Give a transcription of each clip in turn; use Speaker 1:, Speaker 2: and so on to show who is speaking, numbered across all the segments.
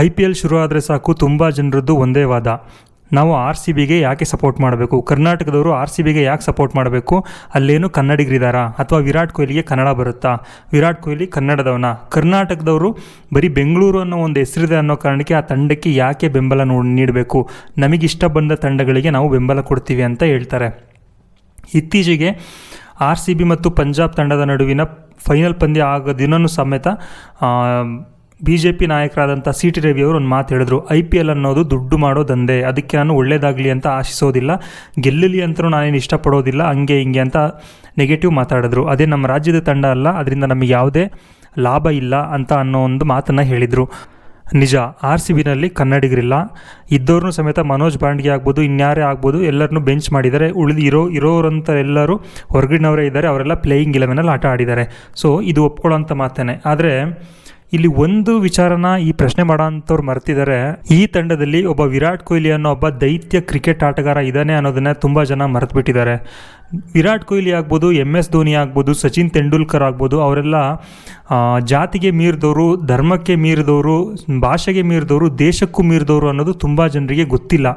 Speaker 1: I P L ಶುರು ಆದರೆ ಸಾಕು, ತುಂಬ ಜನರದ್ದು ಒಂದೇ ವಾದ. ನಾವು ಆರ್ ಸಿ ಬಿಗೆ ಯಾಕೆ ಸಪೋರ್ಟ್ ಮಾಡಬೇಕು? ಕರ್ನಾಟಕದವರು ಆರ್ ಸಿ ಬಿಗೆ ಯಾಕೆ ಸಪೋರ್ಟ್ ಮಾಡಬೇಕು? ಅಲ್ಲೇನು ಕನ್ನಡಿಗರಿದ್ದಾರಾ ಅಥವಾ ವಿರಾಟ್ ಕೊಹ್ಲಿಗೆ ಕನ್ನಡ ಬರುತ್ತಾ? ವಿರಾಟ್ ಕೊಹ್ಲಿ ಕನ್ನಡದವನ. ಕರ್ನಾಟಕದವರು ಬರೀ ಬೆಂಗಳೂರು ಅನ್ನೋ ಒಂದು ಹೆಸರಿದೆ ಅನ್ನೋ ಕಾರಣಕ್ಕೆ ಆ ತಂಡಕ್ಕೆ ಯಾಕೆ ಬೆಂಬಲ ನೀಡಬೇಕು? ನಮಗಿಷ್ಟ ಬಂದ ತಂಡಗಳಿಗೆ ನಾವು ಬೆಂಬಲ ಕೊಡ್ತೀವಿ ಅಂತ ಹೇಳ್ತಾರೆ. ಇತ್ತೀಚೆಗೆ ಆರ್ ಸಿ ಬಿ ಮತ್ತು ಪಂಜಾಬ್ ತಂಡದ ನಡುವಿನ ಫೈನಲ್ ಪಂದ್ಯ ಆಗ ದಿನನೂ ಸಮೇತ ಬಿ ಜೆ ಪಿ ನಾಯಕರಾದಂಥ ಸಿ ಟಿ ರವಿ ಅವರು ಒಂದು ಮಾತು ಹೇಳಿದ್ರು, ಐ ಪಿ ಎಲ್ ಅನ್ನೋದು ದುಡ್ಡು ಮಾಡೋ ದಂಧೆ, ಅದಕ್ಕೆ ನಾನು ಒಳ್ಳೇದಾಗಲಿ ಅಂತ ಆಶಿಸೋದಿಲ್ಲ, ಗೆಲ್ಲಲಿ ಅಂತಲೂ ನಾನೇನು ಇಷ್ಟಪಡೋದಿಲ್ಲ, ಹಂಗೆ ಹಿಂಗೆ ಅಂತ ನೆಗೆಟಿವ್ ಮಾತಾಡಿದ್ರು. ಅದೇ ನಮ್ಮ ರಾಜ್ಯದ ತಂಡ ಅಲ್ಲ, ಅದರಿಂದ ನಮಗೆ ಯಾವುದೇ ಲಾಭ ಇಲ್ಲ ಅಂತ ಅನ್ನೋ ಒಂದು ಮಾತನ್ನು ಹೇಳಿದರು. ನಿಜ, ಆರ್ ಸಿ ಬಿನಲ್ಲಿ ಕನ್ನಡಿಗರಿಲ್ಲ. ಇದ್ದವ್ರನ್ನೂ ಸಮೇತ ಮನೋಜ್ ಬಾಂಡ್ಗೆ ಆಗ್ಬೋದು, ಇನ್ಯಾರೇ ಆಗ್ಬೋದು, ಎಲ್ಲರನ್ನೂ ಬೆಂಚ್ ಮಾಡಿದ್ದಾರೆ. ಉಳಿದು ಇರೋ ಇರೋರಂಥ ಎಲ್ಲರೂ ಹೊರಗಿನವರೇ ಇದ್ದಾರೆ, ಅವರೆಲ್ಲ ಪ್ಲೇಯಿಂಗ್ ಇಲೆವೆನಲ್ಲಿ ಆಟ ಆಡಿದ್ದಾರೆ. ಸೊ ಇದು ಒಪ್ಕೊಳ್ಳೋಂಥ ಮಾತೇನೆ. ಆದರೆ ಇಲ್ಲಿ ಒಂದು ವಿಚಾರನ ಈ ಪ್ರಶ್ನೆ ಮಾಡೋ ಅಂಥವ್ರು ಮರ್ತಿದ್ದಾರೆ ಈ ತಂಡದಲ್ಲಿ ಒಬ್ಬ ವಿರಾಟ್ ಕೊಹ್ಲಿ ಅನ್ನೋ ಒಬ್ಬ ದೈತ್ಯ ಕ್ರಿಕೆಟ್ ಆಟಗಾರ ಇದ್ದಾನೆ ಅನ್ನೋದನ್ನ ತುಂಬಾ ಜನ ಮರೆತು ಬಿಟ್ಟಿದ್ದಾರೆ ವಿರಾಟ್ ಕೊಹ್ಲಿ ಆಗ್ಬೋದು ಎಂ ಎಸ್ ಧೋನಿ ಆಗ್ಬೋದು, ಸಚಿನ್ ತೆಂಡೂಲ್ಕರ್ ಆಗ್ಬೋದು, ಅವರೆಲ್ಲ ಜಾತಿಗೆ ಮೀರಿದವರು, ಧರ್ಮಕ್ಕೆ ಮೀರಿದವರು, ಭಾಷೆಗೆ ಮೀರಿದವರು, ದೇಶಕ್ಕೂ ಮೀರಿದವರು ಅನ್ನೋದು ತುಂಬ ಜನರಿಗೆ ಗೊತ್ತಿಲ್ಲ.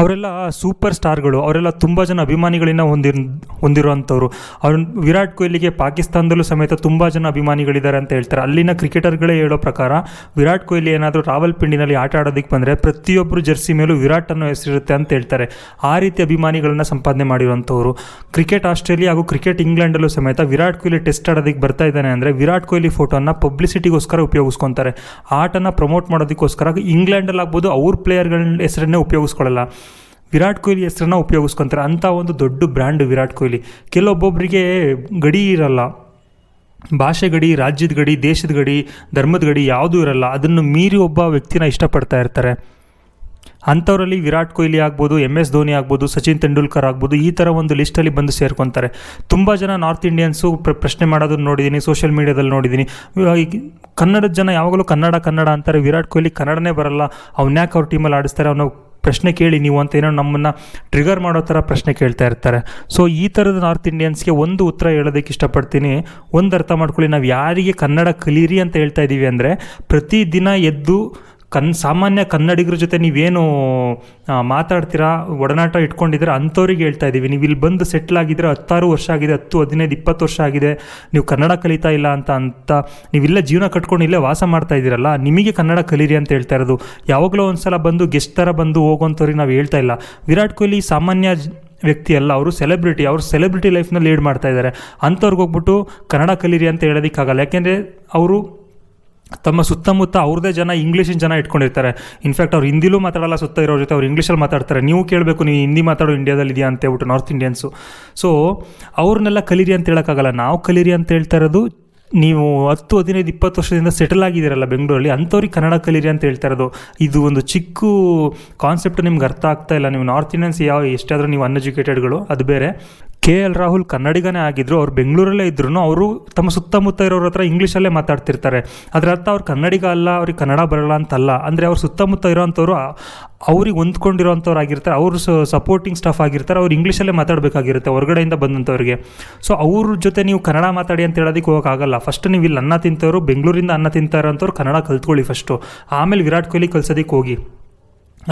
Speaker 1: ಅವರೆಲ್ಲ ಸೂಪರ್ ಸ್ಟಾರ್ಗಳು, ಅವರೆಲ್ಲ ತುಂಬ ಜನ ಅಭಿಮಾನಿಗಳನ್ನ ಹೊಂದಿರ್, ಹೊಂದಿರುವಂಥವ್ರು. ಅವ್ರ ವಿರಾಟ್ ಕೊಹ್ಲಿಗೆ ಪಾಕಿಸ್ತಾನದಲ್ಲೂ ಸಮೇತ ತುಂಬ ಜನ ಅಭಿಮಾನಿಗಳಿದ್ದಾರೆ ಅಂತ ಹೇಳ್ತಾರೆ. ಅಲ್ಲಿನ ಕ್ರಿಕೆಟರ್ಗಳೇ ಹೇಳೋ ಪ್ರಕಾರ, ವಿರಾಟ್ ಕೊಹ್ಲಿ ಏನಾದರೂ ರಾವಲ್ಪಿಂಡಿನಲ್ಲಿ ಆಟ ಆಡೋದಕ್ಕೆ ಬಂದರೆ ಪ್ರತಿಯೊಬ್ಬರು ಜರ್ಸಿ ಮೇಲೂ ವಿರಾಟ್ ಅನ್ನೋ ಹೆಸರಿರುತ್ತೆ ಅಂತ ಹೇಳ್ತಾರೆ. ಆ ರೀತಿ ಅಭಿಮಾನಿಗಳನ್ನ ಸಂಪಾದನೆ ಮಾಡಿರುವಂಥವ್ರು. ಕ್ರಿಕೆಟ್ ಆಸ್ಟ್ರೇಲಿಯಾ ಹಾಗೂ ಕ್ರಿಕೆಟ್ ಇಂಗ್ಲೆಂಡಲ್ಲೂ ಸಮೇತ ವಿರಾಟ್ ಕೊಹ್ಲಿ ಟೆಸ್ಟ್ ಆಡೋದಕ್ಕೆ ಬರ್ತಾ ಇದ್ದಾನೆ ಅಂದರೆ ವಿರಾಟ್ ಕೊಹ್ಲಿ ಫೋಟೋನ ಪಬ್ಲಿಸಿಟಿಗೋಸ್ಕರ ಉಪಯೋಗಿಸ್ಕೊತಾರೆ. ಆಟನ ಪ್ರಮೋಟ್ ಮಾಡೋದಕ್ಕೋಸ್ಕರ ಇಂಗ್ಲೆಂಡಲ್ಲಿ ಆಗ್ಬೋದು ಅವ್ರ ಪ್ಲೇಯರ್ಗಳ ಹೆಸರನ್ನೇ ಉಪಯೋಗಿಸ್ಕೊಳ್ಳಲ್ಲ. ವಿರಾಟ್ ಕೊಹ್ಲಿ ಹೆಸರನ್ನ ಉಪಯೋಗಿಸ್ಕೊತಾರೆ. ಅಂಥ ಒಂದು ದೊಡ್ಡ ಬ್ರ್ಯಾಂಡ್ ವಿರಾಟ್ ಕೊಹ್ಲಿ. ಕೆಲವೊಬ್ಬೊಬ್ಬರಿಗೆ ಗಡಿ ಇರಲ್ಲ. ಭಾಷೆ ಗಡಿ, ರಾಜ್ಯದ ಗಡಿ, ದೇಶದ ಗಡಿ, ಧರ್ಮದ ಗಡಿ ಯಾವುದೂ ಇರಲ್ಲ. ಅದನ್ನು ಮೀರಿ ಒಬ್ಬ ವ್ಯಕ್ತಿನ ಇಷ್ಟಪಡ್ತಾ ಇರ್ತಾರೆ. ಅಂಥವರಲ್ಲಿ ವಿರಾಟ್ ಕೊಹ್ಲಿ ಆಗ್ಬೋದು ಎಂ ಎಸ್ ಧೋನಿ ಆಗ್ಬೋದು, ಸಚಿನ್ ತೆಂಡೂಲ್ಕರ್ ಆಗ್ಬೋದು, ಈ ಥರ ಒಂದು ಲಿಸ್ಟಲ್ಲಿ ಬಂದು ಸೇರ್ಕೊತಾರೆ. ತುಂಬ ಜನ ನಾರ್ತ್ ಇಂಡಿಯನ್ಸು ಪ್ರ ಪ್ರಶ್ನೆ ಮಾಡೋದನ್ನು ನೋಡಿದ್ದೀನಿ ಸೋಷಿಯಲ್ ಮೀಡ್ಯಾದಲ್ಲಿ ನೋಡಿದ್ದೀನಿ. ಕನ್ನಡದ ಜನ ಯಾವಾಗಲೂ ಕನ್ನಡ ಕನ್ನಡ ಅಂತಾರೆ. ವಿರಾಟ್ ಕೊಹ್ಲಿ ಕನ್ನಡನೇ ಬರಲ್ಲ. ಅವ್ನ್ಯಾಕೆ ಅವ್ರ ಟೀಮಲ್ಲಿ ಆಡಿಸ್ತಾರೆ ಅವನು ಪ್ರಶ್ನೆ ಕೇಳಿ ನೀವು ಅಂತ ಏನೋ ನಮ್ಮನ್ನು ಟ್ರಿಗರ್ ಮಾಡೋ ಥರ ಪ್ರಶ್ನೆ ಕೇಳ್ತಾ ಇರ್ತಾರೆ. ಸೊ ಈ ಥರದ ನಾರ್ತ್ ಇಂಡಿಯನ್ಸ್ಗೆ ಒಂದು ಉತ್ತರ ಹೇಳೋದಕ್ಕೆ ಇಷ್ಟಪಡ್ತೀನಿ. ಒಂದು ಅರ್ಥ ಮಾಡ್ಕೊಳ್ಳಿ, ನಾವು ಯಾರಿಗೆ ಕನ್ನಡ ಕಲೀರಿ ಅಂತ ಹೇಳ್ತಾ ಇದ್ದೀವಿ ಅಂದರೆ, ಪ್ರತಿದಿನ ಎದ್ದು ಕನ್ ಸಾಮಾನ್ಯ ಕನ್ನಡಿಗರ ಜೊತೆ ನೀವೇನು ಮಾತಾಡ್ತೀರಾ, ಒಡನಾಟ ಇಟ್ಕೊಂಡಿದ್ರೆ ಅಂಥವ್ರಿಗೆ ಹೇಳ್ತಾ ಇದ್ದೀವಿ. ನೀವು ಇಲ್ಲಿ ಬಂದು ಸೆಟ್ಲ್ ಆಗಿದ್ರೆ ಹತ್ತಾರು ವರ್ಷ ಆಗಿದೆ, ಹತ್ತು, ಹದಿನೈದು, ಇಪ್ಪತ್ತು ವರ್ಷ ಆಗಿದೆ. ನೀವು ಕನ್ನಡ ಕಲಿತಾ ಇಲ್ಲ ಅಂತ ಅಂತ ನೀವಿಲ್ಲ ಜೀವನ ಕಟ್ಕೊಂಡು ಇಲ್ಲೇ ವಾಸ ಮಾಡ್ತಾ ಇದ್ದೀರಲ್ಲ, ನಿಮಗೆ ಕನ್ನಡ ಕಲೀರಿ ಅಂತ ಹೇಳ್ತಾ ಇರೋದು. ಯಾವಾಗಲೂ ಒಂದು ಸಲ ಬಂದು ಗೆಸ್ಟ್ ಥರ ಬಂದು ಹೋಗೋಂಥವ್ರಿಗೆ ನಾವು ಹೇಳ್ತಾ ಇಲ್ಲ. ವಿರಾಟ್ ಕೊಹ್ಲಿ ಸಾಮಾನ್ಯ ವ್ಯಕ್ತಿ ಅಲ್ಲ, ಅವರು ಸೆಲೆಬ್ರಿಟಿ ಅವರು ಸೆಲೆಬ್ರಿಟಿ ಲೈಫ್ನ ಲೀಡ್ ಮಾಡ್ತಾ ಇದ್ದಾರೆ. ಅಂಥವ್ರಿಗೆ ಹೋಗ್ಬಿಟ್ಟು ಕನ್ನಡ ಕಲೀರಿ ಅಂತ ಹೇಳೋದಕ್ಕಾಗಲ್ಲ. ಯಾಕೆಂದರೆ ಅವರು ತಮ್ಮ ಸುತ್ತಮುತ್ತ ಅವ್ರದೇ ಜನ ಇಂಗ್ಲೀಷಿನ ಜನ ಇಟ್ಕೊಂಡಿರ್ತಾರೆ. ಇನ್ಫ್ಯಾಕ್ಟ್ ಅವ್ರು ಹಿಂದಿಲೂ ಮಾತಾಡಲ್ಲ ಸುತ್ತ ಇರೋ ಜೊತೆ, ಅವ್ರು ಇಂಗ್ಲೀಷಲ್ಲಿ ಮಾತಾಡ್ತಾರೆ. ನೀವು ಕೇಳಬೇಕು ನೀವು ಹಿಂದಿ ಮಾತಾಡೋ, ಇಂಡಿಯಾದಲ್ಲಿ ಇದೆಯಾ ಅಂತ ಹೇಳ್ಬಿಟ್ಟು ನಾರ್ತ್ ಇಂಡಿಯನ್ಸು ಸೊ ಅವ್ರನ್ನೆಲ್ಲ ಕಲೀರಿ ಅಂತ ಹೇಳೋಕ್ಕಾಗಲ್ಲ. ನಾವು ಕಲೀರಿ ಅಂತ ಹೇಳ್ತಾ ಇರೋದು, ನೀವು ಹತ್ತು, ಹದಿನೈದು, ಇಪ್ಪತ್ತು ವರ್ಷದಿಂದ ಸೆಟಲ್ ಆಗಿದ್ದೀರಲ್ಲ ಬೆಂಗಳೂರಲ್ಲಿ, ಅಂಥವ್ರಿಗೆ ಕನ್ನಡ ಕಲೀರಿ ಅಂತ ಹೇಳ್ತಾ ಇರೋದು. ಇದು ಒಂದು ಚಿಕ್ಕ ಕಾನ್ಸೆಪ್ಟ್ ನಿಮ್ಗೆ ಅರ್ಥ ಆಗ್ತಾ ಇಲ್ಲ. ನೀವು ನಾರ್ತ್ ಇಂಡಿಯನ್ಸ್ ಯಾವ, ಎಷ್ಟಾದರೂ ನೀವು ಅನ್ಎಜುಕೇಟೆಡ್ಗಳು ಅದು ಬೇರೆ. ಕೆ ಎಲ್ ರಾಹುಲ್ ಕನ್ನಡಿಗನೇ ಆಗಿದ್ರು, ಅವ್ರು ಬೆಂಗಳೂರಲ್ಲೇ ಇದ್ರು ಅವರು ತಮ್ಮ ಸುತ್ತಮುತ್ತ ಇರೋರ ಹತ್ರ ಇಂಗ್ಲೀಷಲ್ಲೇ ಮಾತಾಡ್ತಿರ್ತಾರೆ. ಅದರ ಅರ್ಥ ಅವ್ರು ಕನ್ನಡಿಗ ಅಲ್ಲ, ಅವ್ರಿಗೆ ಕನ್ನಡ ಬರಲ್ಲ ಅಂತಲ್ಲ. ಅಂದರೆ ಅವ್ರ ಸುತ್ತಮುತ್ತ ಇರೋವಂಥವ್ರು ಅವ್ರಿಗೆ ಹೊಂದ್ಕೊಂಡಿರೋಂಥವ್ರು ಆಗಿರ್ತಾರೆ ಅವರು ಸಪೋರ್ಟಿಂಗ್ ಸ್ಟಾಫ್ ಆಗಿರ್ತಾರೆ, ಅವ್ರು ಇಂಗ್ಲೀಷಲ್ಲೇ ಮಾತಾಡಬೇಕಾಗಿರುತ್ತೆ ಹೊರಗಡೆಯಿಂದ ಬಂದಂಥವ್ರಿಗೆ. ಸೊ ಅವ್ರ ಜೊತೆ ನೀವು ಕನ್ನಡ ಮಾತಾಡಿ ಅಂತ ಹೇಳೋದಕ್ಕೆ ಹೋಗೋಕ್ಕಾಗಲ್ಲ. ಫಸ್ಟ್ ನೀವು ಇಲ್ಲಿ ಅನ್ನ ತಿಂತವರು, ಬೆಂಗಳೂರಿಂದ ಅನ್ನ ತಿಂತಾ ಇರೋಂಥವ್ರು ಕನ್ನಡ ಕಲ್ತ್ಕೊಳ್ಳಿ ಫಸ್ಟು ಆಮೇಲೆ ವಿರಾಟ್ ಕೊಹ್ಲಿ ಕಲ್ಸೋದಕ್ಕೆ ಹೋಗಿ.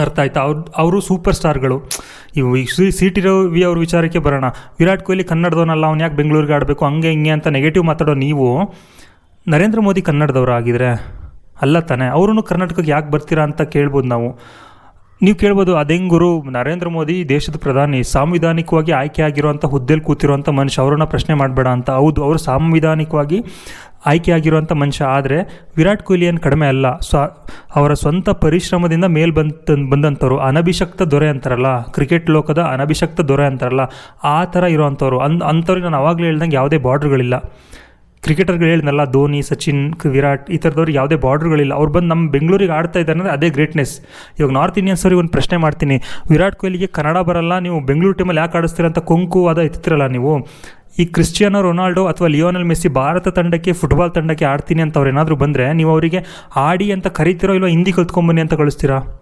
Speaker 1: ಅರ್ಥ ಆಯ್ತಾ? ಅವ್ರು, ಅವರು ಸೂಪರ್ ಸ್ಟಾರ್ಗಳು ಇವು, ಈ ಸಿ ಸಿ ಟಿ ರವಿ ಅವ್ರ ವಿಚಾರಕ್ಕೆ ಬರೋಣ. ವಿರಾಟ್ ಕೊಹ್ಲಿ ಕನ್ನಡದವನಲ್ಲ, ಅವ್ನು ಯಾಕೆ ಬೆಂಗಳೂರಿಗೆ ಆಡಬೇಕು? ಹಂಗೆ ಹಿಂಗೆ ಅಂತ ನೆಗೆಟಿವ್ ಮಾತಾಡೋ ನೀವು, ನರೇಂದ್ರ ಮೋದಿ ಕನ್ನಡದವರು ಆಗಿದ್ರೆ ಅಲ್ಲ ತಾನೇ. ಅವರೂ ಕರ್ನಾಟಕಕ್ಕೆ ಯಾಕೆ ಬರ್ತೀರಾ ಅಂತ ಕೇಳ್ಬೋದು ನಾವು. ನೀವು ಕೇಳ್ಬೋದು ಅದೆಂಗುರು ನರೇಂದ್ರ ಮೋದಿ ದೇಶದ ಪ್ರಧಾನಿ, ಸಾಂವಿಧಾನಿಕವಾಗಿ ಆಯ್ಕೆ ಆಗಿರುವಂಥ ಹುದ್ದೆಲಿ ಕೂತಿರುವಂಥ ಮನುಷ್ಯ, ಅವರನ್ನ ಪ್ರಶ್ನೆ ಮಾಡಬೇಡ ಅಂತ. ಹೌದು, ಅವರು ಸಾಂವಿಧಾನಿಕವಾಗಿ ಆಯ್ಕೆ ಆಗಿರುವಂಥ ಮನುಷ್ಯ ಆದರೆ ವಿರಾಟ್ ಕೊಹ್ಲಿ ಏನು ಕಡಿಮೆ ಅಲ್ಲ. ಸ್ವ, ಅವರ ಸ್ವಂತ ಪರಿಶ್ರಮದಿಂದ ಮೇಲ್ ಬಂತ, ಬಂದಂಥವ್ರು ಅನಭಿಷಕ್ತ ದೊರೆ ಅಂತಾರಲ್ಲ. ಕ್ರಿಕೆಟ್ ಲೋಕದ ಅನಭಿಷಕ್ತ ದೊರೆ ಅಂತಾರಲ್ಲ. ಆ ಥರ ಇರೋವಂಥವ್ರು. ಅನ್ ಅಂಥವ್ರಿಗೆ ನಾನು ಆವಾಗಲೇ ಹೇಳ್ದಂಗೆ ಯಾವುದೇ ಬಾರ್ಡ್ರ್ಗಳಿಲ್ಲ. ಕ್ರಿಕೆಟರ್ಗಳು ಹೇಳಿದ್ನಲ್ಲ, ಧೋನಿ, ಸಚಿನ್ ವಿರಾಟ್ ಈ ಥರದವ್ರಿಗೆ ಯಾವುದೇ ಬಾರ್ಡ್ರ್ಗಳಿಲ್ಲ. ಅವ್ರು ಬಂದು ನಮ್ಮ ಬೆಂಗಳೂರಿಗೆ ಆಡ್ತಾ ಇದ್ದಾರೆ ಅಂದರೆ ಅದೇ ಗ್ರೇಟ್ನೆಸ್ ಇವಾಗ ನಾರ್ತ್ ಇಂಡಿಯನ್ಸ್ ಅವ್ರಿಗೆ ಒಂದು ಪ್ರಶ್ನೆ ಮಾಡ್ತೀನಿ. ವಿರಾಟ್ ಕೊಹ್ಲಿಗೆ ಕನ್ನಡ ಬರಲ್ಲ, ನೀವು ಬೆಂಗಳೂರು ಟೀಮಲ್ಲಿ ಯಾಕೆ ಆಡಿಸ್ತೀರ ಅಂತ ಕೊಂಕು ಅದ ಇತ್ತಿರಲ್ಲ ನೀವು? ಈ ಕ್ರಿಸ್ಟಿಯಾನೋ ರೊನಾಲ್ಡೋ ಅಥವಾ ಲಿಯೋನಲ್ ಮೆಸ್ಸಿ ಭಾರತ ತಂಡಕ್ಕೆ, ಫುಟ್ಬಾಲ್ ತಂಡಕ್ಕೆ ಆಡ್ತೀನಿ ಅಂತ ಅವ್ರು ಏನಾದರೂ ಬಂದರೆ ನೀವು ಅವರಿಗೆ ಆಡಿ ಅಂತ ಕರಿತಿರೋ ಇಲ್ಲೋ ಹಿಂದಿ ಕಲ್ತ್ಕೊಂಬನ್ನಿ ಅಂತ ಕಳಿಸ್ತೀರಾ?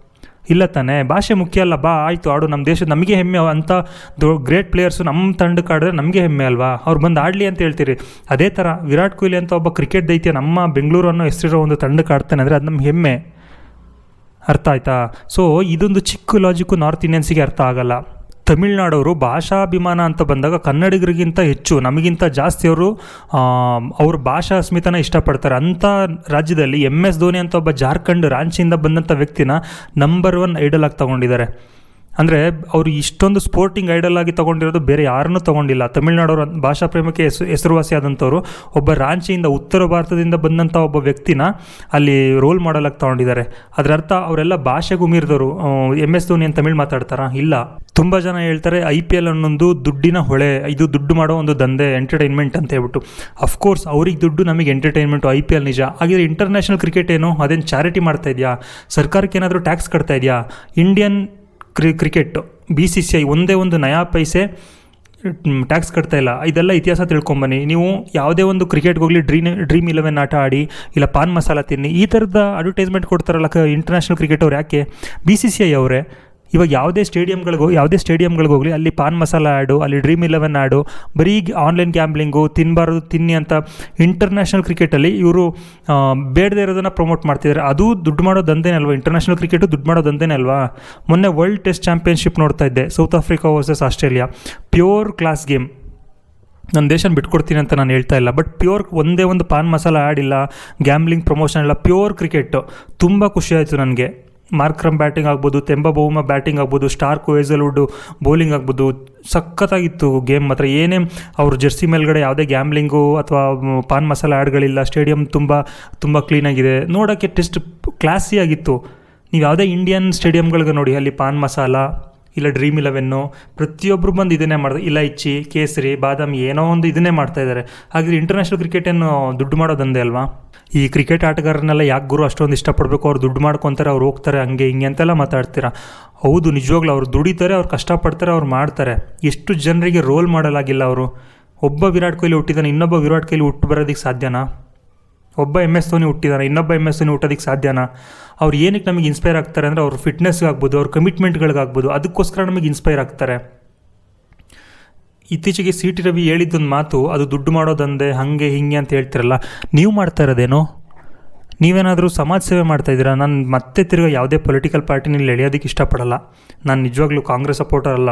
Speaker 1: ಇಲ್ಲ ತಾನೇ. ಭಾಷೆ ಮುಖ್ಯ ಅಲ್ಲ. ಬಾ, ಆಯಿತು, ಆಡು. ನಮ್ಮ ದೇಶದ ನಮಗೆ ಹೆಮ್ಮೆ ಅಂತ ದೊ, ಗ್ರೇಟ್ ಪ್ಲೇಯರ್ಸು ನಮ್ಮ ತಂಡಕ್ಕೆ ಆಡಿದ್ರೆ ನಮಗೆ ಹೆಮ್ಮೆ ಅಲ್ವಾ? ಅವ್ರು ಬಂದು ಆಡಲಿ ಅಂತ ಹೇಳ್ತೀರಿ. ಅದೇ ಥರ ವಿರಾಟ್ ಕೊಹ್ಲಿ ಅಂತ ಒಬ್ಬ ಕ್ರಿಕೆಟ್ ದೈತ್ಯ ನಮ್ಮ ಬೆಂಗಳೂರು ಅನ್ನೋ ಹೆಸರಿರೋ ಒಂದು ತಂಡಕ್ಕೆ ಆಡ್ತಾನೆ ಅಂದರೆ ಅದು ನಮ್ಮ ಹೆಮ್ಮೆ. ಅರ್ಥ ಆಯ್ತಾ? ಸೊ ಇದೊಂದು ಚಿಕ್ಕ ಲಾಜಿಕ್ಕು ನಾರ್ತ್ ಇಂಡಿಯನ್ಸಿಗೆ ಅರ್ಥ ಆಗಲ್ಲ. ತಮಿಳ್ನಾಡವರು ಭಾಷಾಭಿಮಾನ ಅಂತ ಬಂದಾಗ ಕನ್ನಡಿಗರಿಗಿಂತ ಹೆಚ್ಚು, ನಮಗಿಂತ ಜಾಸ್ತಿ ಅವರು ಅವ್ರ ಭಾಷಾ ಅಸ್ಮಿತನ ಇಷ್ಟಪಡ್ತಾರೆ. ಅಂಥ ರಾಜ್ಯದಲ್ಲಿ ಎಂ ಎಸ್ ಧೋನಿ ಅಂತ ಒಬ್ಬ ಜಾರ್ಖಂಡ್ ರಾಂಚಿಯಿಂದ ಬಂದಂಥ ವ್ಯಕ್ತಿನ ನಂಬರ್ ಒನ್ ಐಡಲ್ ಆಗಿ ತಗೊಂಡಿದ್ದಾರೆ. ಅಂದರೆ ಅವರು ಇಷ್ಟೊಂದು ಸ್ಪೋರ್ಟಿಂಗ್ ಐಡಲ್ ಆಗಿ ತೊಗೊಂಡಿರೋದು ಬೇರೆ ಯಾರನ್ನೂ ತೊಗೊಂಡಿಲ್ಲ. ತಮಿಳ್ನಾಡವ್ರ ಭಾಷಾ ಪ್ರೇಮಕ್ಕೆ ಹೆಸರು ಹೆಸರುವಾಸಿ ಆದಂಥವ್ರು, ಒಬ್ಬ ರಾಂಚಿಯಿಂದ ಉತ್ತರ ಭಾರತದಿಂದ ಬಂದಂಥ ಒಬ್ಬ ವ್ಯಕ್ತಿನ ಅಲ್ಲಿ ರೋಲ್ ಮಾಡಲ್ ಆಗಿ ತೊಗೊಂಡಿದ್ದಾರೆ. ಅದರ ಅರ್ಥ ಅವರೆಲ್ಲ ಭಾಷೆಗೂ ಮೀರಿದವರು ಎಂ ಎಸ್ ಧೋನಿ ಅಂತ ತಮಿಳು ಮಾತಾಡ್ತಾರಾ? ಇಲ್ಲ. ತುಂಬ ಜನ ಹೇಳ್ತಾರೆ ಐ ಪಿ ಎಲ್ ಅನ್ನೊಂದು ದುಡ್ಡಿನ ಹೊಳೆ, ಇದು ದುಡ್ಡು ಮಾಡೋ ಒಂದು ದಂಧೆ ಎಂಟರ್ಟೈನ್ಮೆಂಟ್ ಅಂತ ಹೇಳ್ಬಿಟ್ಟು. ಅಫ್ಕೋರ್ಸ್ ಅವ್ರಿಗೆ ದುಡ್ಡು ನಮಗೆ ಎಂಟರ್ಟೈನ್ಮೆಂಟು ಐ ಪಿ ಎಲ್ ನಿಜ. ಹಾಗಿದ್ರೆ ಇಂಟರ್ನ್ಯಾಷನಲ್ ಕ್ರಿಕೆಟ್ ಏನು? ಅದೇನು ಚಾರಿಟಿ ಮಾಡ್ತಾ ಇದೆಯಾ? ಸರ್ಕಾರಕ್ಕೆ ಏನಾದರೂ ಟ್ಯಾಕ್ಸ್ ಕಟ್ತಾ ಇದೆಯಾ? ಇಂಡಿಯನ್ ಕ್ರಿ cricket B C C I ಒಂದೇ ಒಂದು ನಯಾ ಪೈಸೆ ಟ್ಯಾಕ್ಸ್ ಕಟ್ತಾ ಇಲ್ಲ. ಇದೆಲ್ಲ ಇತಿಹಾಸ ತಿಳ್ಕೊಂಬನ್ನಿ ನೀವು ಯಾವುದೇ ಒಂದು ಕ್ರಿಕೆಟ್ಗೆ ಹೋಗಲಿ ಡ್ರೀಮ್ ಡ್ರೀಮ್ ಇಲೆವೆನ್ ಆಟ ಆಡಿ, ಇಲ್ಲ ಪಾನ್ ಮಸಾಲ ತಿನ್ನಿ, ಈ ಥರದ ಅಡ್ವರ್ಟೈಸ್ಮೆಂಟ್ ಕೊಡ್ತಾರಲ್ಲ ಕ ಇಂಟರ್ನ್ಯಾಷನಲ್ ಕ್ರಿಕೆಟ್ ಅವ್ರು ಯಾಕೆ? ಬಿ ಸಿ ಸಿ ಐ ಅವರೇ. ಇವಾಗ ಯಾವುದೇ ಸ್ಟೇಡಿಯಮ್ಗಳಿಗೂ ಯಾವುದೇ ಸ್ಟೇಡಿಯಮ್ಗಳಿಗೆ ಹೋಗಲಿ, ಅಲ್ಲಿ ಪಾನ್ ಮಸಾಲ ಆಡು, ಅಲ್ಲಿ ಡ್ರೀಮ್ ಇಲೆವೆನ್ ಆಡು, ಬರೀ ಆನ್ಲೈನ್ ಗ್ಯಾಂಬ್ಲಿಂಗು ತಿನ್ನಬಾರ್ದು ತಿನ್ನಿ ಅಂತ ಇಂಟರ್ನ್ಯಾಷನಲ್ ಕ್ರಿಕೆಟಲ್ಲಿ ಇವರು ಬೇಡದೇ ಇರೋದನ್ನು ಪ್ರಮೋಟ್ ಮಾಡ್ತಿದ್ದಾರೆ ಅದು ದುಡ್ಡು ಮಾಡೋ ದಂಧೆನೇ ಅಲ್ವಾ? ಇಂಟರ್ನ್ಯಾಷನಲ್ ಕ್ರಿಕೆಟು ದುಡ್ಡು ಮಾಡೋ ದಂಧೆನೇ ಅಲ್ವಾ? ಮೊನ್ನೆ ವರ್ಲ್ಡ್ ಟೆಸ್ಟ್ ಚಾಂಪಿಯನ್ಶಿಪ್ ನೋಡ್ತಾ ಇದ್ದೆ South Africa versus Australia pure class game ನನ್ನ ದೇಶನ ಬಿಟ್ಕೊಡ್ತೀನಿ ಅಂತ ನಾನು ಹೇಳ್ತಾ ಇಲ್ಲ ಬಟ್ ಪ್ಯೂರ್ ಒಂದೇ ಒಂದು ಪಾನ್ ಮಸಾಲ ಆಡಿಲ್ಲ ಗ್ಯಾಮ್ಲಿಂಗ್ ಪ್ರಮೋಷನ್ ಇಲ್ಲ ಪ್ಯೂರ್ ಕ್ರಿಕೆಟ್ ತುಂಬ ಖುಷಿ ಆಯಿತು ನನಗೆ. ಮಾರ್ಕ್ರಮ್ ಬ್ಯಾಟಿಂಗ್ ಆಗ್ಬೋದು, ತೆಂಬ ಬೌಮ ಬ್ಯಾಟಿಂಗ್ ಆಗ್ಬೋದು ಸ್ಟಾರ್ಕ್ ವೇಸಲ್ವುಡ್ ಬೌಲಿಂಗ್ ಆಗ್ಬೋದು, ಸಖತ್ತಾಗಿತ್ತು ಗೇಮ್ ಮಾತ್ರ. ಏನೇ ಅವ್ರ ಜೆರ್ಸಿ ಮೇಲ್ಗಡೆ ಯಾವುದೇ ಗ್ಯಾಮ್ಲಿಂಗು ಅಥವಾ ಪಾನ್ ಮಸಾಲ ಆ್ಯಡ್ಗಳಿಲ್ಲ ಸ್ಟೇಡಿಯಂ ತುಂಬ ತುಂಬ ಕ್ಲೀನಾಗಿದೆ ನೋಡೋಕ್ಕೆ ಟೆಸ್ಟ್ ಕ್ಲಾಸಿ ಆಗಿತ್ತು. ನೀವು ಯಾವುದೇ ಇಂಡಿಯನ್ ಸ್ಟೇಡಿಯಮ್ಗಳಿಗೆ ನೋಡಿ, ಅಲ್ಲಿ ಪಾನ್ ಮಸಾಲ ಇಲ್ಲ ಡ್ರೀಮ್ ಇಲೆವೆನ್ನು ಪ್ರತಿಯೊಬ್ಬರು ಬಂದು ಇದನ್ನೇ ಮಾಡಿದೆ, ಇಲೈಚಿ, ಕೇಸರಿ, ಬಾದಾಮಿ ಏನೋ ಒಂದು ಇದನ್ನೇ ಮಾಡ್ತಾ ಇದ್ದಾರೆ ಹಾಗಿದ್ರೆ ಇಂಟರ್ನ್ಯಾಷನಲ್ ಕ್ರಿಕೆಟ್ ಏನು ದುಡ್ಡು ಮಾಡೋದಂದೇ ಅಲ್ವಾ? ಈ ಕ್ರಿಕೆಟ್ ಆಟಗಾರರನ್ನೆಲ್ಲ ಯಾಕೆ ಗುರು ಅಷ್ಟೊಂದು ಇಷ್ಟಪಡಬೇಕು? ಅವ್ರು ದುಡ್ಡು ಮಾಡ್ಕೊತಾರೆ, ಅವ್ರು ಹೋಗ್ತಾರೆ, ಹಂಗೆ ಹಿಂಗೆ ಅಂತೆಲ್ಲ ಮಾತಾಡ್ತೀರಾ? ಹೌದು, ನಿಜವಾಗ್ಲೂ ಅವ್ರು ದುಡಿತಾರೆ, ಅವ್ರು ಕಷ್ಟಪಡ್ತಾರೆ, ಅವ್ರು ಮಾಡ್ತಾರೆ. ಎಷ್ಟು ಜನರಿಗೆ ರೋಲ್ ಮಾಡಲಾಗಿಲ್ಲ ಅವರು. ಒಬ್ಬ ವಿರಾಟ್ ಕೊಹ್ಲಿ ಹುಟ್ಟಿದಾನೆ, ಇನ್ನೊಬ್ಬ ವಿರಾಟ್ ಕೊಹ್ಲಿ ಹುಟ್ಟು ಬರೋದಕ್ಕೆ ಸಾಧ್ಯನಾ? ಒಬ್ಬ ಎಂ ಎಸ್ ಧೋನಿ ಹುಟ್ಟಿದಾನೆ, ಇನ್ನೊಬ್ಬ ಎಂ ಎಸ್ ಧೋನಿ ಹುಟ್ಟೋದಕ್ಕೆ ಸಾಧ್ಯನಾ? ಅವ್ರು ಏನಕ್ಕೆ ನಮಗೆ ಇನ್ಸ್ಪೈರ್ ಆಗ್ತಾರೆ ಅಂದರೆ ಅವ್ರ ಫಿಟ್ನೆಸ್ಗೆ ಆಗ್ಬೋದು, ಅವ್ರ ಕಮಿಟ್ಮೆಂಟ್ಗಳಿಗಾಗ್ಬೋದು ಅದಕ್ಕೋಸ್ಕರ ನಮಗೆ ಇನ್ಸ್ಪೈರ್ ಆಗ್ತಾರೆ. ಇತ್ತೀಚೆಗೆ ಸಿ ಟಿ ರವಿ ಹೇಳಿದ್ದೊಂದು ಮಾತು, ಅದು ದುಡ್ಡು ಮಾಡೋದಂದೆ ಹಾಗೆ ಹಿಂಗೆ ಅಂತ ಹೇಳ್ತಿರಲ್ಲ, ನೀವು ಮಾಡ್ತಾ ಇರೋದೇನೋ? ನೀವೇನಾದರೂ ಸಮಾಜ ಸೇವೆ ಮಾಡ್ತಾ ಇದ್ದೀರಾ? ನಾನು ಮತ್ತೆ ತಿರ್ಗಿ ಯಾವುದೇ ಪೊಲಿಟಿಕಲ್ ಪಾರ್ಟಿನಲ್ಲಿ ಎಳೆಯೋದಕ್ಕೆ ಇಷ್ಟಪಡಲ್ಲ. ನಾನು ನಿಜವಾಗ್ಲೂ ಕಾಂಗ್ರೆಸ್ ಸಪೋರ್ಟರ್ ಅಲ್ಲ.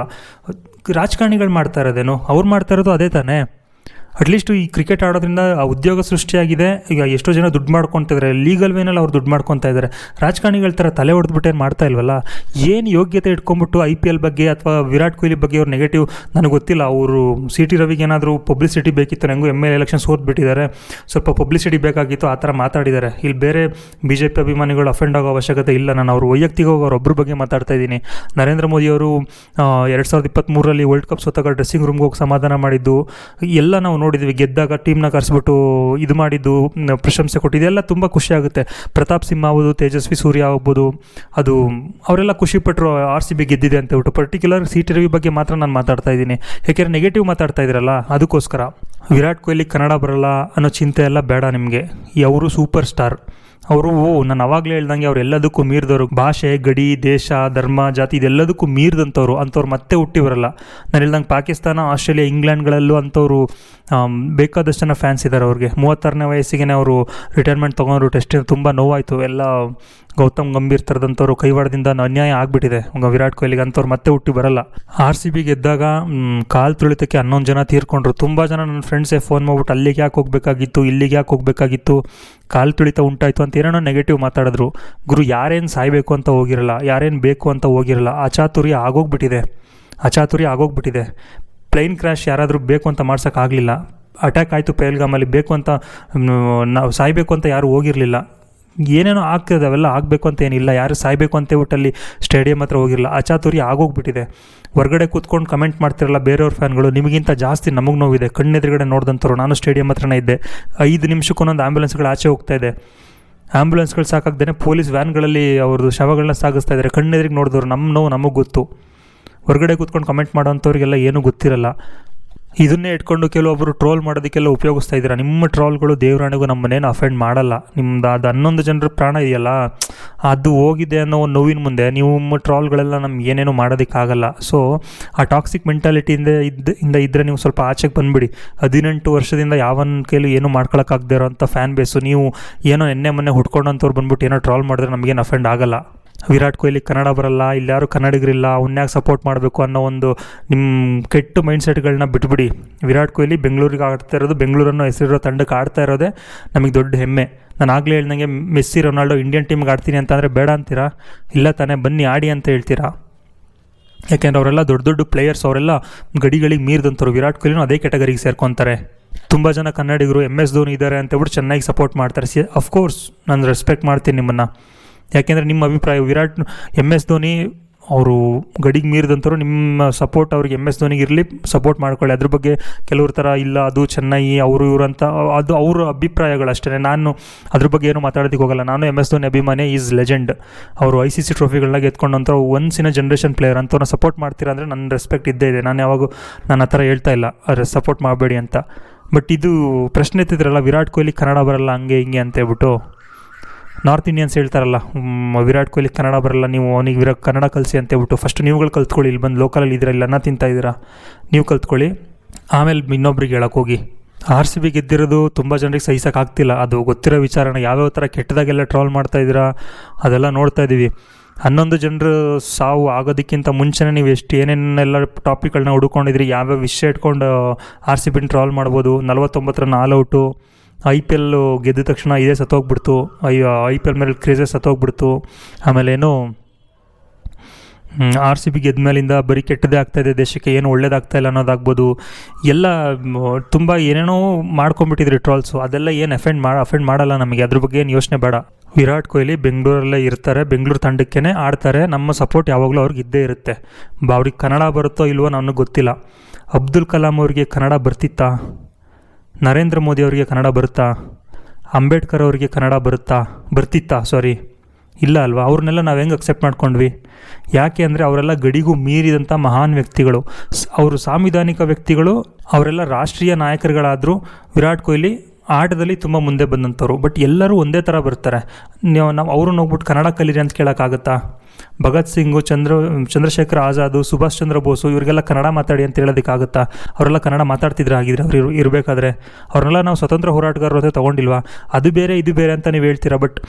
Speaker 1: ರಾಜಕಾರಣಿಗಳು ಮಾಡ್ತಾ ಇರೋದೇನೋ? ಅವ್ರು ಮಾಡ್ತಾ ಇರೋದು ಅದೇ ತಾನೇ? ಅಟ್ಲೀಸ್ಟು ಈ ಕ್ರಿಕೆಟ್ ಆಡೋದ್ರಿಂದ ಆ ಉದ್ಯೋಗ ಸೃಷ್ಟಿಯಾಗಿದೆ. ಈಗ ಎಷ್ಟೋ ಜನ ದುಡ್ಡು ಮಾಡ್ಕೊತಿದ್ದಾರೆ ಲೀಗಲ್ ವೇನಲ್ಲಿ ಅವ್ರು ದುಡ್ಡು ಮಾಡ್ಕೊತಾ ಇದ್ದಾರೆ ರಾಜಕಾರಣಿಗಳ ಥರ ತಲೆ ಹೊಡೆದ್ಬಿಟ್ಟು ಏನು ಮಾಡ್ತಾ ಇಲ್ವಲ್ಲ? ಏನು ಯೋಗ್ಯತೆ ಇಟ್ಕೊಂಡ್ಬಿಟ್ಟು ಐ ಪಿ ಎಲ್ ಬಗ್ಗೆ ಅಥವಾ ವಿರಾಟ್ ಕೊಹ್ಲಿ ಬಗ್ಗೆ ಅವ್ರು ನೆಗೆಟಿವ್ ನನಗೆ ಗೊತ್ತಿಲ್ಲ. ಅವರು ಸಿ ಟಿ ರವಿಗೆ ಏನಾದರೂ ಪಬ್ಲಿಸಿಟಿ ಬೇಕಿತ್ತು ನನಗೂ ಎಂ ಎಲ್ ಎಲೆಕ್ಷನ್ ಸೋತ್ಬಿಟ್ಟಿದ್ದಾರೆ. ಸ್ವಲ್ಪ ಪಬ್ಲಿಸಿಟಿ ಬೇಕಾಗಿತ್ತು, ಆ ಥರ ಮಾತಾಡಿದ್ದಾರೆ. ಇಲ್ಲಿ ಬೇರೆ ಬಿ ಜೆ ಪಿ ಅಭಿಮಾನಿಗಳು ಅಫೆಂಡ್ ಆಗೋ ಅವಶ್ಯಕತೆ ಇಲ್ಲ. ನಾನು ಅವ್ರ ವೈಯಕ್ತಿಕವಾಗಿ ಅವರೊಬ್ಬರ ಬಗ್ಗೆ ಮಾತಾಡ್ತಾ ಇದ್ದೀನಿ. ನರೇಂದ್ರ ಮೋದಿಯವರು ಎರಡು ಸಾವಿರದ ಇಪ್ಪತ್ತ್ಮೂರರಲ್ಲಿ ವರ್ಲ್ಡ್ ಕಪ್ ಸೋತಾಗ ಡ್ರೆಸ್ಸಿಂಗ್ ರೂಮ್ಗೆ ಹೋಗಿ ಸಮಾಧಾನ ಮಾಡಿದ್ದು. ಎಲ್ಲ ನಾವು ನೋಡಿದ್ವಿ, ಗೆದ್ದಾಗ ಟೀಮ್ನ ಕರೆಸ್ಬಿಟ್ಟು ಇದು ಮಾಡಿದ್ದು ಪ್ರಶಂಸೆ ಕೊಟ್ಟಿದ್ದು ಎಲ್ಲ ತುಂಬ ಖುಷಿ ಆಗುತ್ತೆ. ಪ್ರತಾಪ್ ಸಿಂಹ ಆಗ್ಬೋದು, ತೇಜಸ್ವಿ ಸೂರ್ಯ ಆಗ್ಬೋದು, ಅದು ಅವರೆಲ್ಲ ಖುಷಿ ಪಟ್ಟರು ಆರ್ ಸಿ ಬಿ ಗೆದ್ದಿದೆ ಅಂತ ಹೇಳ್ಬಿಟ್ಟು ಪರ್ಟಿಕ್ಯುಲರ್ ಸಿ ಟಿ ರವಿ ಬಗ್ಗೆ ಮಾತ್ರ ನಾನು ಮಾತಾಡ್ತಾ ಇದ್ದೀನಿ. ಯಾಕೆಂದರೆ ನೆಗೆಟಿವ್ ಮಾತಾಡ್ತಾ ಇದ್ದೀರಲ್ಲ ಅದಕ್ಕೋಸ್ಕರ. ವಿರಾಟ್ ಕೊಹ್ಲಿ ಕನ್ನಡ ಬರಲ್ಲ ಅನ್ನೋ ಚಿಂತೆ ಎಲ್ಲ ಬೇಡ ನಿಮಗೆ. ಅವರು ಸೂಪರ್ ಸ್ಟಾರ್ ಅವರು ನಾನು ಅವಾಗಲೇ ಹೇಳ್ದಂಗೆ ಅವ್ರು ಎಲ್ಲದಕ್ಕೂ ಮೀರಿದವರು. ಭಾಷೆ, ಗಡಿ, ದೇಶ, ಧರ್ಮ, ಜಾತಿ ಇದೆಲ್ಲದಕ್ಕೂ ಮೀರಿದಂಥವ್ರು. ಅಂಥವ್ರು ಮತ್ತೆ ಹುಟ್ಟಿ ಬರಲ್ಲ ನಾನು ಹೇಳ್ದಂಗೆ ಪಾಕಿಸ್ತಾನ, ಆಸ್ಟ್ರೇಲಿಯಾ, ಇಂಗ್ಲೆಂಡ್ಗಳಲ್ಲೂ ಅಂಥವ್ರು ಬೇಕಾದಷ್ಟು ಜನ ಫ್ಯಾನ್ಸ್ ಇದ್ದಾರೆ ಅವ್ರಿಗೆ. ಮೂವತ್ತಾರನೇ ವಯಸ್ಸಿಗೆ ಅವರು ರಿಟೈರ್ಮೆಂಟ್ ತೊಗೊಂಡ್ರು ಟೆಸ್ಟ್ ತುಂಬ ನೋವಾಯಿತು. ಎಲ್ಲ ಗೌತಮ್ ಗಂಭೀರ್ ಥರದಂಥವ್ರು ಕೈವಾಡದಿಂದ ಅನ್ಯಾಯ ಆಗಿಬಿಟ್ಟಿದೆ. ವಿರಾಟ್ ಕೊಹ್ಲಿಗೆ ಅಂಥವ್ರು ಮತ್ತೆ ಹುಟ್ಟಿ ಬರಲ್ಲ. ಆರ್ ಸಿ ಬಿಗೆ ಗೆದ್ದಾಗ ಕಾಲು ತುಳಿತಕ್ಕೆ ಹನ್ನೊಂದು ಜನ ತೀರ್ಕೊಂಡ್ರು. ತುಂಬ ಜನ ನನ್ನ ಫ್ರೆಂಡ್ಸೇ ಫೋನ್ ಮಾಡ್ಬಿಟ್ಟು ಅಲ್ಲಿಗೆ ಯಾಕೆ ಹೋಗ್ಬೇಕಾಗಿತ್ತು, ಇಲ್ಲಿಗೆ ಯಾಕೆ ಹೋಗ್ಬೇಕಾಗಿತ್ತು? ಕಾಲು ತುಳಿತ ಉಂಟಾಯಿತು ಅಂತ ಏನೇನೋ ನೆಗೆಟಿವ್ ಮಾತಾಡಿದ್ರು. ಗುರು, ಯಾರೇನು ಸಾಯಬೇಕು ಅಂತ ಹೋಗಿರಲ್ಲ, ಯಾರೇನು ಬೇಕು ಅಂತ ಹೋಗಿರಲ್ಲ, ಅಚಾತುರ್ಯ ಆಗೋಗ್ಬಿಟ್ಟಿದೆ. ಅಚಾತುರಿ ಆಗೋಗ್ಬಿಟ್ಟಿದೆ. ಪ್ಲೇನ್ ಕ್ರ್ಯಾಶ್ ಯಾರಾದರೂ ಬೇಕು ಅಂತ ಮಾಡ್ಸೋಕ್ಕಾಗಲಿಲ್ಲ ಅಟ್ಯಾಕ್ ಆಯಿತು ಪೇಲ್ಗಾಮಲ್ಲಿ ಬೇಕು ಅಂತ ನಾವು ಸಾಯಬೇಕು ಅಂತ ಯಾರೂ ಹೋಗಿರಲಿಲ್ಲ. ಏನೇನೋ ಆಗ್ತದೆ ಅವೆಲ್ಲ ಆಗಬೇಕು ಅಂತ ಏನಿಲ್ಲ. ಯಾರು ಸಾಯಬೇಕು ಅಂತ ಒಟ್ಟಲ್ಲಿ ಸ್ಟೇಡಿಯಂ ಹತ್ರ ಹೋಗಿರಲ್ಲ ಅಚಾತುರಿ ಆಗೋಗ್ಬಿಟ್ಟಿದೆ. ಹೊರ್ಗಡೆ ಕೂತ್ಕೊಂಡು ಕಮೆಂಟ್ ಮಾಡ್ತಿರಲ್ಲ ಬೇರೆಯವ್ರ ಫ್ಯಾನ್ಗಳು ನಿಮಗಿಂತ ಜಾಸ್ತಿ ನಮಗೆ ನೋವಿದೆ. ಕಣ್ಣೆದುರುಗಡೆ ನೋಡಿದಂಥವ್ರು. ನಾನು ಸ್ಟೇಡಿಯಂ ಹತ್ರನೇ ಇದ್ದೆ. ಐದು ನಿಮಿಷಕ್ಕೊಂದೊಂದು ಆ್ಯಂಬುಲೆನ್ಸ್ಗಳು ಆಚೆ ಹೋಗ್ತಾ ಇದೆ. ಆ್ಯಂಬುಲೆನ್ಸ್ಗಳು ಸಾಕಾಗ್ದೇ ಪೊಲೀಸ್ ವ್ಯಾನ್ಗಳಲ್ಲಿ ಅವ್ರದ್ದು ಶವಗಳನ್ನ ಸಾಗಿಸ್ತಾ ಇದ್ದಾರೆ ಕಣ್ಣೆದ್ರಿಗೆ ನೋಡಿದವ್ರು. ನಮ್ಮ ನೋವು ನಮಗೆ ಗೊತ್ತು. ಹೊರಗಡೆ ಕೂತ್ಕೊಂಡು ಕಮೆಂಟ್ ಮಾಡೋಂಥವ್ರಿಗೆಲ್ಲ ಏನೂ ಗೊತ್ತಿರಲ್ಲ. ಇದನ್ನೇ ಇಟ್ಕೊಂಡು ಕೆಲವೊಬ್ಬರು ಟ್ರೋಲ್ ಮಾಡೋದಕ್ಕೆಲ್ಲ ಉಪಯೋಗಿಸ್ತಾ ಇದ್ದೀರಾ? ನಿಮ್ಮ ಟ್ರೋಲ್ಗಳು ದೇವರಾಣಿಗೂ ನಮ್ಮನ್ನೇನು ಅಫೆಂಡ್ ಮಾಡಲ್ಲ. ನಿಮ್ದು ಅದು ಹನ್ನೊಂದು ಜನರ ಪ್ರಾಣ ಇದೆಯಲ್ಲ? ಅದು ಹೋಗಿದೆ ಅನ್ನೋ ಒಂದು ನೋವಿನ ಮುಂದೆ ನಿಮ್ಮ ಟ್ರಾಲ್ಗಳೆಲ್ಲ ನಮ್ಗೆ ಏನೇನು ಮಾಡೋದಕ್ಕಾಗಲ್ಲ. ಸೊ ಆ ಟಾಕ್ಸಿಕ್ ಮೆಂಟಾಲಿಟಿಯಿಂದ ಇದ್ದ, ಇಂದ ಇದ್ದರೆ ನೀವು ಸ್ವಲ್ಪ ಆಚೆಗೆ ಬಂದುಬಿಡಿ. ಹದಿನೆಂಟು ವರ್ಷದಿಂದ ಯಾವನ ಕೈಲೂ ಏನು ಮಾಡ್ಕೊಳಕ್ಕಾಗದೇ ಇರೋಂಥ ಫ್ಯಾನ್ ಬೇಸು ನೀವು ಏನೋ ಎಣ್ಣೆ ಮೊನ್ನೆ ಹುಡ್ಕೊಂಡಂಥವ್ರು ಬಂದ್ಬಿಟ್ಟು ಏನೋ ಟ್ರಾಲ್ ಮಾಡಿದ್ರೆ ನಮಗೇನು ಅಫೆಂಡ್ ಆಗಲ್ಲ. ವಿರಾಟ್ ಕೊಹ್ಲಿ ಕನ್ನಡ ಬರಲ್ಲ ಇಲ್ಲಿ ಯಾರು ಕನ್ನಡಿಗರಿಲ್ಲ ಅವನ್ಯಾಕೆ ಸಪೋರ್ಟ್ ಮಾಡಬೇಕು ಅನ್ನೋ ಒಂದು ನಿಮ್ಮ ಕೆಟ್ಟ ಮೈಂಡ್ಸೆಟ್ಗಳನ್ನ ಬಿಟ್ಬಿಡಿ. ವಿರಾಟ್ ಕೊಹ್ಲಿ ಬೆಂಗಳೂರಿಗೆ ಆಡ್ತಾ ಇರೋದು, ಬೆಂಗಳೂರನ್ನು ಹೆಸರಿರೋ ತಂಡಕ್ಕೆ ಆಡ್ತಾ ಇರೋದೇ ನಮಗೆ ದೊಡ್ಡ ಹೆಮ್ಮೆ. ನಾನು ಆಗಲೇ ಹೇಳ್ದಂಗೆ ಮೆಸ್ಸಿ, ರೊನಾಲ್ಡೋ ಇಂಡಿಯನ್ ಟೀಮ್ಗೆ ಆಡ್ತೀನಿ ಅಂತಂದರೆ ಬೇಡ ಅಂತೀರಾ? ಇಲ್ಲ ತಾನೇ, ಬನ್ನಿ ಆಡಿ ಅಂತ ಹೇಳ್ತೀರಾ? ಯಾಕೆಂದ್ರೆ ಅವರೆಲ್ಲ ದೊಡ್ಡ ದೊಡ್ಡ ಪ್ಲೇಯರ್ಸ್ ಅವರೆಲ್ಲ ಗಡಿಗಳಿಗೆ ಮೀರಿದಂಥವ್ರು. ವಿರಾಟ್ ಕೊಹ್ಲಿನೂ ಅದೇ ಕ್ಯಾಟಗರಿಗೆ ಸೇರ್ಕೊತಾರೆ. ತುಂಬ ಜನ ಕನ್ನಡಿಗರು ಎಂ ಎಸ್ ಧೋನಿ ಇದ್ದಾರೆ ಅಂತ ಅಂತೇಳ್ಬಿಟ್ಟು ಚೆನ್ನಾಗಿ ಸಪೋರ್ಟ್ ಮಾಡ್ತಾರೆ. ಸಿ ಅಫ್ಕೋರ್ಸ್ ನಾನು ರೆಸ್ಪೆಕ್ಟ್ ಮಾಡ್ತೀನಿ ನಿಮ್ಮನ್ನು. ಯಾಕೆಂದರೆ ನಿಮ್ಮ ಅಭಿಪ್ರಾಯ, ವಿರಾಟ್ ಎಂ ಎಸ್ ಧೋನಿ ಅವರು ಗಡಿಗೆ ಮೀರಿದಂಥವ್ರು ನಿಮ್ಮ ಸಪೋರ್ಟ್ ಅವ್ರಿಗೆ ಎಂ ಎಸ್ ಧೋನಿಗೆ ಇರಲಿ ಸಪೋರ್ಟ್ ಮಾಡ್ಕೊಳ್ಳಿ. ಅದ್ರ ಬಗ್ಗೆ ಕೆಲವ್ರ ಥರ ಇಲ್ಲ, ಅದು ಚೆನ್ನೈ, ಅವರು, ಇವರು ಅಂತ, ಅದು ಅವ್ರ ಅಭಿಪ್ರಾಯಗಳು ಅಷ್ಟೇ ನಾನು ಅದ್ರ ಬಗ್ಗೆ ಏನು ಮಾತಾಡೋದಕ್ಕೆ ಹೋಗಲ್ಲ. ನಾನು ಎಂ ಎಸ್ ಧೋನಿ ಅಭಿಮಾನಿ ಈಸ್ ಲೆಜೆಂಡ್ ಅವರು ಐ ಸಿ ಸಿ ಟ್ರೋಫಿಗಳನ್ನ ಗೆದ್ಕೊಂಡಂಥ once in a generation player ಅಂತವ್ರನ್ನ support ಮಾಡ್ತೀರಾ ಅಂದರೆ ನನ್ನ ರೆಸ್ಪೆಕ್ಟ್ ಇದ್ದೇ ಇದೆ. ನಾನು ಯಾವಾಗ ನನ್ನ ಆ ಹೇಳ್ತಾ ಇಲ್ಲ ಸಪೋರ್ಟ್ ಮಾಡಬೇಡಿ ಅಂತ. ಬಟ್ ಇದು ಪ್ರಶ್ನೆ ಎತ್ತಿದ್ರಲ್ಲ, ವಿರಾಟ್ ಕೊಹ್ಲಿ, ಕನ್ನಡ ಬರಲ್ಲ, ಹಂಗೆ, ಹಿಂಗೆ ಅಂತ ಹೇಳ್ಬಿಟ್ಟು. ನಾರ್ತ್ ಇಂಡಿಯನ್ಸ್ ಹೇಳ್ತಾರಲ್ಲ ವಿರಾಟ್ ಕೊಹ್ಲಿ ಕನ್ನಡ ಬರಲ್ಲ, ನೀವು ಅವನಿಗೆ ವಿರಾ ಕನ್ನಡ ಕಲಿಸಿ ಅಂತ ಹೇಳ್ಬಿಟ್ಟು ಫಸ್ಟ್ ನೀವುಗಳು ಕಲ್ತ್ಕೊಳ್ಳಿ, ಇಲ್ಲಿ ಬಂದು ಲೋಕಲಲ್ಲಿ ಇದ್ದೀರಾ ಇಲ್ಲ ಅನ್ನ ತಿಂತಾ ಇದ್ದೀರಾ? ನೀವು ಕಲ್ತ್ಕೊಳ್ಳಿ. ಆಮೇಲೆ ಇನ್ನೊಬ್ರಿಗೆ ಹೇಳಕ್ಕೆ ಹೋಗಿ. ಆರ್ ಸಿ ಬಿ ಗೆದ್ದಿರೋದು ತುಂಬ ಜನರಿಗೆ ಸಹಿಸೋಕ್ಕಾಗ್ತಿಲ್ಲ ಅದು ಗೊತ್ತಿರೋ ವಿಚಾರನ ಯಾವ್ಯಾವ ಥರ ಕೆಟ್ಟದಾಗೆಲ್ಲ ಮಾಡ್ತಾ ಇದ್ದೀರಾ, ಅದೆಲ್ಲ ನೋಡ್ತಾ ಇದ್ದೀವಿ. ಹನ್ನೊಂದು ಜನರು ಸಾವು ಆಗೋದಕ್ಕಿಂತ ಮುಂಚೆನೇ ನೀವು ಎಷ್ಟು ಏನೇನೆಲ್ಲ ಟಾಪಿಕ್ಗಳನ್ನ ಹುಡ್ಕೊಂಡಿದ್ರಿ, ಯಾವ್ಯಾವ ವಿಷಯ ಇಟ್ಕೊಂಡು ಆರ್ ಸಿ ಬಿನ ಟ್ರಾಲ್ ಮಾಡ್ಬೋದು, ನಲ್ವತ್ತೊಂಬತ್ತರ ನಾಲ್ ಔಟು ಐ ಪಿ ಎಲ್ ಗೆದ್ದ ತಕ್ಷಣ ಇದೇ ಸತ್ತೋಗ್ಬಿಡ್ತು. ಐ ಐ ಪಿ ಎಲ್ ಮೇಲೆ ಕ್ರೇಜಸ್ ಸತ್ತೋಗ್ಬಿಡ್ತು. ಆಮೇಲೇನು ಆರ್ ಸಿ ಬಿ ಗೆದ್ದ ಮೇಲಿಂದ ಬರೀ ಕೆಟ್ಟದೇ ಆಗ್ತಾಯಿದೆ ದೇಶಕ್ಕೆ ಏನು ಒಳ್ಳೇದಾಗ್ತಾ ಇಲ್ಲ ಅನ್ನೋದಾಗ್ಬೋದು. ಎಲ್ಲ, ತುಂಬ ಏನೇನೋ ಮಾಡ್ಕೊಂಬಿಟ್ಟಿದ್ರಿ ಟ್ರಾಲ್ಸು ಅದೆಲ್ಲ ಏನು ಅಫೆಂಡ್ ಮಾಡಿ ಅಫೆಂಡ್ ಮಾಡಲ್ಲ ನಮಗೆ. ಅದ್ರ ಬಗ್ಗೆ ಏನು ಯೋಚನೆ ಬೇಡ. ವಿರಾಟ್ ಕೊಹ್ಲಿ ಬೆಂಗಳೂರಲ್ಲೇ ಇರ್ತಾರೆ, ಬೆಂಗಳೂರು ತಂಡಕ್ಕೇ ಆಡ್ತಾರೆ. ನಮ್ಮ ಸಪೋರ್ಟ್ ಯಾವಾಗಲೂ ಅವ್ರಿಗೆ ಇದ್ದೇ ಇರುತ್ತೆ. ಅವ್ರಿಗೆ ಕನ್ನಡ ಬರುತ್ತೋ ಇಲ್ವೋ ನನಗೆ ಗೊತ್ತಿಲ್ಲ. ಅಬ್ದುಲ್ ಕಲಾಂ ಅವರಿಗೆ ಕನ್ನಡ ಬರ್ತಿತ್ತಾ? ನರೇಂದ್ರ ಮೋದಿ ಅವರಿಗೆ ಕನ್ನಡ ಬರುತ್ತಾ? ಅಂಬೇಡ್ಕರ್ ಅವರಿಗೆ ಕನ್ನಡ ಬರುತ್ತಾ? ಬರ್ತಿತ್ತಾ? ಸಾರಿ ಇಲ್ಲ ಅಲ್ವಾ? ಅವ್ರನ್ನೆಲ್ಲ ನಾವು ಹೆಂಗೆ ಅಕ್ಸೆಪ್ಟ್ ಮಾಡ್ಕೊಂಡ್ವಿ? ಯಾಕೆ ಅಂದರೆ ಅವರೆಲ್ಲ ಗಡಿಗೂ ಮೀರಿದಂಥ ಮಹಾನ್ ವ್ಯಕ್ತಿಗಳು. ಅವರು ಸಾಂವಿಧಾನಿಕ ವ್ಯಕ್ತಿಗಳು, ಅವರೆಲ್ಲ ರಾಷ್ಟ್ರೀಯ ನಾಯಕರುಗಳಾದರೂ ವಿರಾಟ್ ಕೊಹ್ಲಿ ಆಟದಲ್ಲಿ ತುಂಬ ಮುಂದೆ ಬಂದಂಥವ್ರು ಬಟ್ ಎಲ್ಲರೂ ಒಂದೇ ಥರ ಬರ್ತಾರೆ. ನೀವು ನಾವು ಅವ್ರನ್ನ ಹೋಗ್ಬಿಟ್ಟು ಕನ್ನಡ ಕಲೀರಿ ಅಂತ ಕೇಳೋಕ್ಕಾಗತ್ತಾ? ಭಗತ್ ಸಿಂಗು, ಚಂದ್ರ, ಚಂದ್ರಶೇಖರ್ ಆಜಾದು, ಸುಭಾಷ್ ಚಂದ್ರ ಬೋಸು ಇವರಿಗೆಲ್ಲ ಕನ್ನಡ ಮಾತಾಡಿ ಅಂತ ಹೇಳೋದಕ್ಕಾಗುತ್ತಾ? ಅವರೆಲ್ಲ ಕನ್ನಡ ಮಾತಾಡ್ತಿದ್ರೆ ಆಗಿದ್ರೆ ಅವ್ರು ಇರ್- ಇರಬೇಕಾದ್ರೆ? ಅವ್ರನ್ನೆಲ್ಲ ನಾವು ಸ್ವತಂತ್ರ ಹೋರಾಟಗಾರರು ಅಂತ ತೊಗೊಂಡಿಲ್ವಾ? ಅದು ಬೇರೆ, ಇದು ಬೇರೆ ಅಂತ ನೀವು ಹೇಳ್ತೀರಾ? ಬಟ್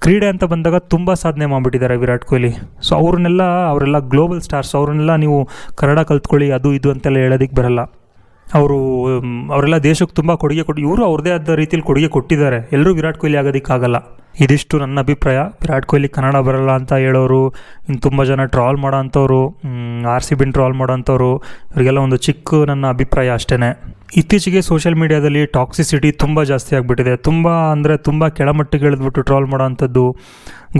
Speaker 1: ಕ್ರೀಡೆ ಅಂತ ಬಂದಾಗ ತುಂಬ ಸಾಧನೆ ಮಾಡಿಬಿಟ್ಟಿದ್ದಾರೆ ವಿರಾಟ್ ಕೊಹ್ಲಿ. ಸೊ ಅವ್ರನ್ನೆಲ್ಲ, ಅವರೆಲ್ಲ ಗ್ಲೋಬಲ್ ಸ್ಟಾರ್ಸ್ ಅವ್ರನ್ನೆಲ್ಲ ನೀವು ಕನ್ನಡ ಕಲ್ತ್ಕೊಳ್ಳಿ, ಅದು ಇದು ಅಂತೆಲ್ಲ ಹೇಳೋದಕ್ಕೆ ಬರಲ್ಲ. ಅವರು ಅವರೆಲ್ಲ ದೇಶಕ್ಕೆ ತುಂಬ ಕೊಡುಗೆ ಕೊಟ್ಟು, ಇವರು ಅವ್ರದ್ದೇ ಆದ ರೀತಿಯಲ್ಲಿ ಕೊಡುಗೆ ಕೊಟ್ಟಿದ್ದಾರೆ. ಎಲ್ಲರೂ ವಿರಾಟ್ ಕೊಹ್ಲಿ ಆಗೋದಕ್ಕಾಗಲ್ಲ. ಇದಿಷ್ಟು ನನ್ನ ಅಭಿಪ್ರಾಯ. ವಿರಾಟ್ ಕೊಹ್ಲಿ ಕನ್ನಡ ಬರಲ್ಲ ಅಂತ ಹೇಳೋರು, ಇನ್ನು ತುಂಬ ಜನ ಟ್ರಾಲ್ ಮಾಡೋ ಅಂಥವ್ರು ಆರ್ ಸಿ ಬಿನ್ ಟ್ರಾಲ್ ಮಾಡೋ ಅಂಥವ್ರು ಇವರಿಗೆಲ್ಲ ಒಂದು ಚಿಕ್ಕ ನನ್ನ ಅಭಿಪ್ರಾಯ ಅಷ್ಟೇ ಇತ್ತೀಚೆಗೆ ಸೋಷಿಯಲ್ ಮೀಡಿಯಾದಲ್ಲಿ ಟಾಕ್ಸಿಸಿಟಿ ತುಂಬ ಜಾಸ್ತಿ ಆಗಿಬಿಟ್ಟಿದೆ. ತುಂಬ ಅಂದರೆ ತುಂಬ ಕೆಳಮಟ್ಟಿಗೆ ಇಳಿದ್ಬಿಟ್ಟು ಟ್ರಾಲ್ ಮಾಡೋ ಅಂಥದ್ದು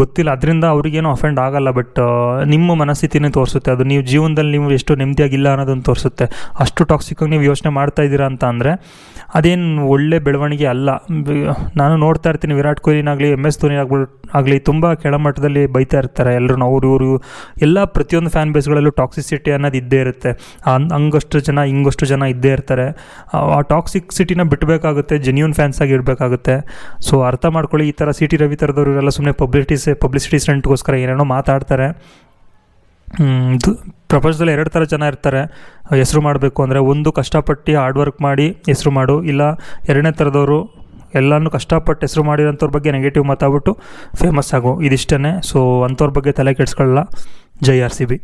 Speaker 1: ಗೊತ್ತಿಲ್ಲ, ಅದರಿಂದ ಅವ್ರಿಗೇನು ಅಫೆಂಡ್ ಆಗಲ್ಲ ಬಟ್ ನಿಮ್ಮ ಮನಸ್ಥಿತಿನೇ ತೋರಿಸುತ್ತೆ. ಅದು ನೀವು ಜೀವನದಲ್ಲಿ ನೀವು ಎಷ್ಟು ನೆಮ್ಮದಿಯಾಗಿಲ್ಲ ಅನ್ನೋದನ್ನು ತೋರಿಸುತ್ತೆ. ಅಷ್ಟು ಟಾಕ್ಸಿಕಾಗಿ ನೀವು ಯೋಚನೆ ಮಾಡ್ತಾ ಇದ್ದೀರಾ ಅಂತ ಅಂದರೆ, ಅದೇನು ಒಳ್ಳೆ ಬೆಳವಣಿಗೆ ಅಲ್ಲ. ನಾನು ನೋಡ್ತಾ ಇರ್ತೀನಿ ವಿರಾಟ್ ಕೊಹ್ಲಿನಾಗಲಿ ಎಸ್ ಧೋನಿ ಆಗ್ಬಿಟ್ಟು ಆಗಲಿ ತುಂಬ ಕೆಳಮಟ್ಟದಲ್ಲಿ ಬೈತಾ ಇರ್ತಾರೆ. ಎಲ್ಲರೂ ಅವ್ರು ಇವರು ಎಲ್ಲ ಪ್ರತಿಯೊಂದು ಫ್ಯಾನ್ ಬೇಸ್ಗಳಲ್ಲೂ ಟಾಕ್ಸಿಸಿಟಿ ಅನ್ನೋದು ಇದ್ದೇ ಇರುತ್ತೆ. ಹಂಗ್- ಹಂಗಷ್ಟು ಜನ, ಹಿಂಗಷ್ಟು ಜನ ಇದ್ದೇ ಇರ್ತಾರೆ. ಆ- ಟಾಕ್ಸಿಕ್ ಸಿಟಿನ ಬಿಡಬೇಕಾಗುತ್ತೆ ಜೆನ್ಯೂನ್ ಫ್ಯಾನ್ಸ್ ಆಗಿ ಇರಬೇಕಾಗುತ್ತೆ. ಸೊ ಅರ್ಥ ಮಾಡ್ಕೊಳ್ಳಿ, ಈ ಥರ ಸಿ ಟಿ ರವಿ ಥರದವ್ರು ಇವರೆಲ್ಲ ಸುಮ್ಮನೆ ಪಬ್ಲಿಟಿಸ್ ಪಬ್ಲಿಸಿಟಿ ಸ್ಟಂಟ್ಗೋಸ್ಕರ ಏನೇನೋ ಮಾತಾಡ್ತಾರೆ. ಪ್ರಪಂಚದಲ್ಲಿ ಎರಡು ಥರ ಜನ ಇರ್ತಾರೆ. ಹೆಸರು ಮಾಡಬೇಕು ಅಂದರೆ ಒಂದು ಕಷ್ಟಪಟ್ಟು ಹಾರ್ಡ್ ವರ್ಕ್ ಮಾಡಿ ಹೆಸರು ಮಾಡು. ಇಲ್ಲ ಎರಡನೇ ಥರದವರು ಎಲ್ಲನೂ ಕಷ್ಟಪಟ್ಟು ಹೆಸರು ಮಾಡಿರೋಂಥವ್ರ ಬಗ್ಗೆ ನೆಗೆಟಿವ್ ಮಾತಾಡ್ಬಿಟ್ಟು ಫೇಮಸ್ ಆಗು. ಇದಿಷ್ಟೇ ಸೊ ಅಂಥವ್ರ ಬಗ್ಗೆ ತಲೆ ಕೆಡಿಸ್ಕೊಳ್ಳಲ್ಲ. ಜೈ ಆರ್ ಸಿ ಬಿ.